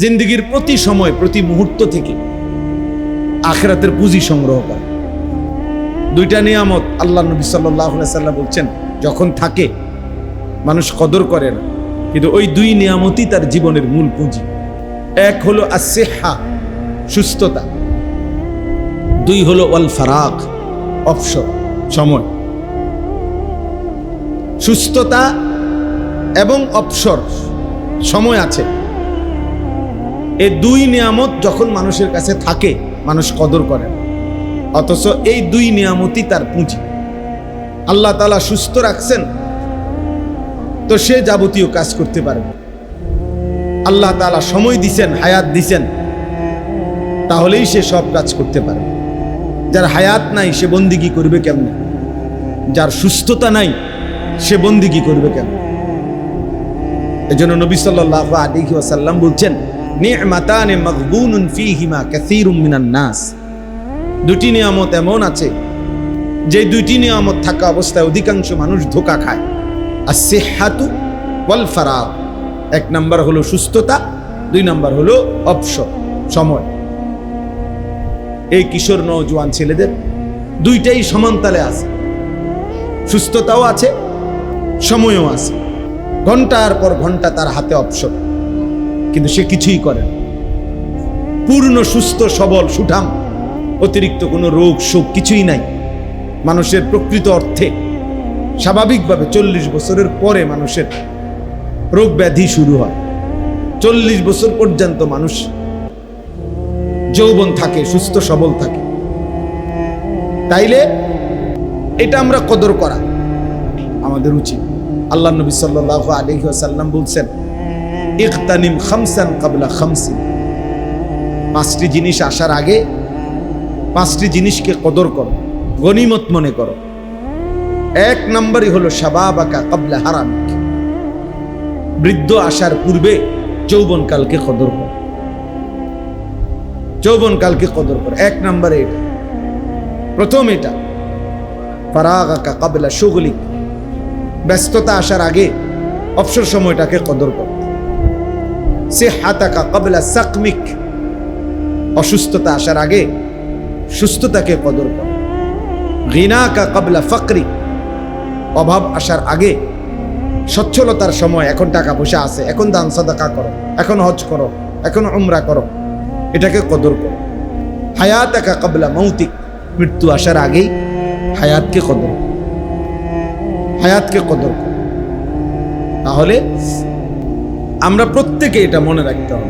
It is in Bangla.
জিন্দগির প্রতি সময়, প্রতি মুহূর্ত থেকে আখেরাতের পুঁজি সংগ্রহ করা। দুইটা নিয়ামত আল্লাহ নবী সাল্লাহ বলছেন, যখন থাকে, মানুষ কদর করে না। কিন্তু ওই দুই নিয়ামতই তার জীবনের মূল পুঁজি। এক হলো আসেহা সুস্থতা। দুই হলো ওয়াল ফারাক অবসর, সময়। সুস্থতা এবং অবসর, সময় আছে। এই দুই নিয়ামত যখন মানুষের কাছে থাকে, মানুষ কদর করে অথচ এই দুই নিয়ামতই তার পুঁজি। আল্লাহ তালা সুস্থ রাখছেন, তো সে যাবতীয় কাজ করতে পারবে আল্লাহ তালা সময় দিছেন, হায়াত দিছেন, তাহলেই সে সব কাজ করতে পারবে যার হায়াত নাই, সে বন্দিগি করবে কেমনে? যার সুস্থতা নাই, সে বন্দিগি করবে কেমন? এজন্য নবী সাল্লাহ আলিহি ওয়াসাল্লাম বলছেন নি'মাতানে মাগবুনুন ফীহিমা কাসীরুম মিনান নাস। দুটি নিয়ামত এমন আছে যে দুইটি নিয়ামত থাকা অবস্থায় অধিকাংশ মানুষ ধোকা খায়। আর সেহাতু ওয়াল ফারাগ। এক নাম্বার হলো সুস্থতা, দুই নাম্বার হলো অবসর, সময়। এই কিশোর নওজোয়ান ছেলেদের দুইটাই সমানতালে আছে। সুস্থতাও আছে, সময়ও আছে। ঘণ্টার পর ঘণ্টা তার হাতে অবসর। কিন্তু সে কিছুই করে না। পূর্ণ, সুস্থ, সবল, সুঠাম, অতিরিক্ত কোনো রোগ, শোক কিছুই নাই। মানুষের প্রকৃত অর্থে স্বাভাবিকভাবে চল্লিশ বছরের পরে মানুষের রোগ ব্যাধি শুরু হয়। চল্লিশ বছর পর্যন্ত মানুষ যৌবন থাকে, সুস্থ, সবল থাকে। তাইলে এটা আমরা কদর করা আমাদের উচিত। আল্লাহ নবী সাল্লাহ আলহি আসাল্লাম বলছেন ইকতানিম খামসান কাবলা খামসিন। পাঁচটি জিনিস আসার আগে পাঁচটি জিনিসকে কদর করো, গনিমত মনে করো। এক নম্বরই হলো শাবাবাকা কাবলা হারামিক বৃদ্ধ আসার পূর্বে যৌবনকালকে কদর করো। যৌবনকালকে কদর করো। এক নম্বরে এটা। প্রথম এটা। ফারাগাকা কাবলা সুগলিক ব্যস্ততা আসার আগে অবসর সময়টাকে কদর কর। সে হাতাকা কাবলা সাকমিক। অসুস্থতা আসার আগে সুস্থতাকে কদর কর। কা কাবলা ফকরি। অভাব আসার আগে সচ্ছলতার সময় এখন টাকা পয়সা আছে, এখন দান সদাকা করো, এখন হজ করো, এখন উমরা করো, এটাকে কদর করো। হায়াতাকা কাবলা মৌতিক মৃত্যু আসার আগেই হায়াতকে কদর হায়াতকে কদর তাহলে আমরা প্রত্যেকে এটা মনে রাখতে হবে।